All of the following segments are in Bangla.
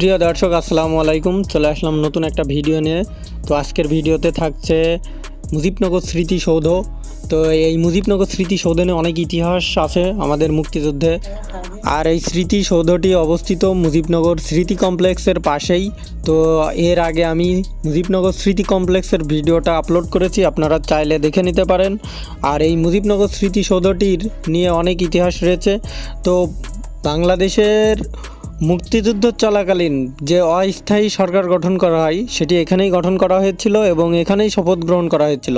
প্রিয় দর্শক, আসসালামু আলাইকুম। চলে আসলাম নতুন একটা ভিডিও নিয়ে। তো আজকের ভিডিওতে থাকছে মুজিবনগর স্মৃতিসৌধ তো এই মুজিবনগর স্মৃতিসৌধ নিয়ে অনেক ইতিহাস আছে আমাদের মুক্তিযুদ্ধে। আর এই স্মৃতিসৌধটি অবস্থিত মুজিবনগর স্মৃতি কমপ্লেক্সের পাশেই। তো এর আগে আমি মুজিবনগর স্মৃতি কমপ্লেক্সের ভিডিওটা আপলোড করেছি, আপনারা চাইলে দেখে নিতে পারেন। আর এই মুজিবনগর স্মৃতিসৌধটির নিয়ে অনেক ইতিহাস রয়েছে। তো বাংলাদেশের মুক্তিযুদ্ধ চলাকালীন যে অস্থায়ী সরকার গঠন করা হয়, সেটি এখানেই গঠন করা হয়েছিল এবং এখানেই শপথ গ্রহণ করা হয়েছিল।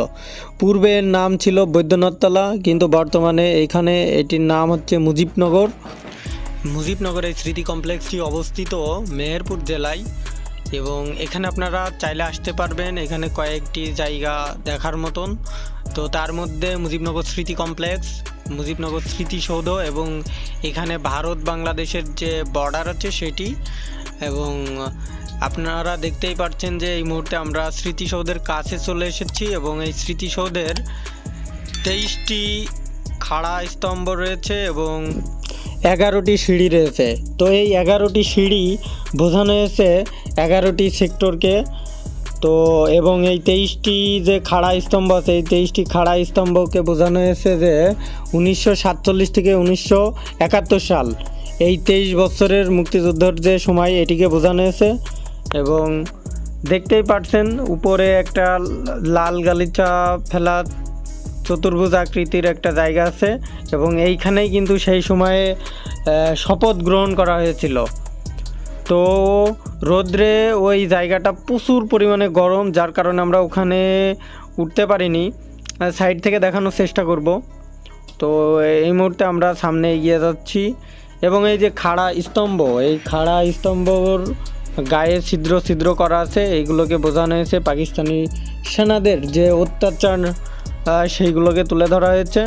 পূর্বে এর নাম ছিল বৈদ্যনাথতলা, কিন্তু বর্তমানে এখানে এটির নাম হচ্ছে মুজিবনগর। মুজিবনগর এই স্মৃতি কমপ্লেক্সটি অবস্থিত মেহেরপুর জেলায় এবং এখানে আপনারা চাইলে আসতে পারবেন। এখানে কয়েকটি জায়গা দেখার মতন। তো তার মধ্যে মুজিবনগর স্মৃতি কমপ্লেক্স মুজিবনগর স্মৃতিসৌধ এবং এখানে ভারত বাংলাদেশের যে বর্ডার আছে সেটি এবং আপনারা দেখতেই পাচ্ছেন যে এই মুহূর্তে আমরা স্মৃতিসৌধের কাছে চলে এসেছি এবং এই স্মৃতিসৌধের তেইশটি খাড়া স্তম্ভ রয়েছে এবং এগারোটি সিঁড়ি রয়েছে। তো এই এগারোটি সিঁড়ি বোঝানো হয়েছে এগারোটি সেক্টরকে তো এবং এই তেইশটি যে খাড়া স্তম্ভ আছে, এই তেইশটি খাড়া স্তম্ভকে বোঝানো হয়েছে যে উনিশশো সাতচল্লিশ থেকে উনিশশো একাত্তর সাল, এই তেইশ বছরের মুক্তিযুদ্ধের যে সময় এটিকে বোঝানো হয়েছে এবং দেখতেই পাচ্ছেন উপরে একটা লাল গালিচা ফেলা চতুর্ভুজ আকৃতির একটা জায়গা আছে এবং এইখানেই কিন্তু সেই সময়ে শপথ গ্রহণ করা হয়েছিল। তো রোদ্রে ওই জায়গাটা প্রচুর পরিমাণে গরম, যার কারণে আমরা ওখানে উঠতে পারিনি। সাইড থেকে দেখানোর চেষ্টা করব। তো এই মুহূর্তে আমরা সামনে এগিয়ে যাচ্ছি এবং এই যে খাড়া স্তম্ভ, এই খাড়া স্তম্ভর গায়ে ছিদ্র ছিদ্র করা আছে। এইগুলোকে বোঝানো হয়েছে পাকিস্তানি সেনাদের যে অত্যাচার সেইগুলোকে তুলে ধরা হয়েছে।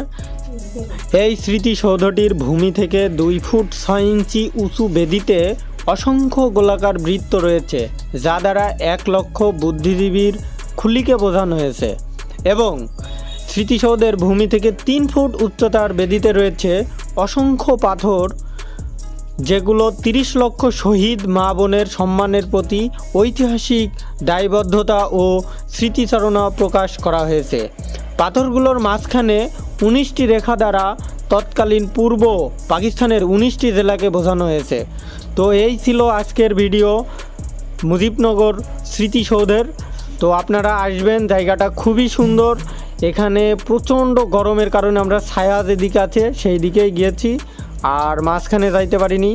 এই স্মৃতিসৌধটির ভূমি থেকে দুই ফুট ছয় ইঞ্চি উঁচু বেদিতে অসংখ্য গোলাকার বৃত্ত রয়েছে, যা দ্বারা এক লক্ষ বুদ্ধিজীবীর খুলিকে বোঝানো হয়েছে এবং স্মৃতিসৌধের ভূমি থেকে তিন ফুট উচ্চতার বেদিতে রয়েছে অসংখ্য পাথর, যেগুলো তিরিশ লক্ষ শহীদ মা বোনের সম্মানের প্রতি ঐতিহাসিক দায়বদ্ধতা ও স্মৃতিচারণা প্রকাশ করা হয়েছে। পাথরগুলোর মাঝখানে উনিশটি রেখা দ্বারা তৎকালীন পূর্ব পাকিস্তানের উনিশটি জেলাকে বোঝানো হয়েছে। তো এই ছিল আজকের ভিডিও মুজিবনগর স্মৃতিসৌধের। তো আপনারা আসবেন, জায়গাটা খুবই সুন্দর। এখানে প্রচণ্ড গরমের কারণে আমরা ছায়া যেদিকে আছে সেই দিকেই গিয়েছি, আর মাঝখানে যাইতে পারিনি।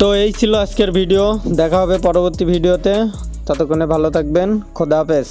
তো এই ছিল আজকের ভিডিও, দেখা হবে পরবর্তী ভিডিওতে। ততক্ষণে ভালো থাকবেন, খোদা হাফেজ।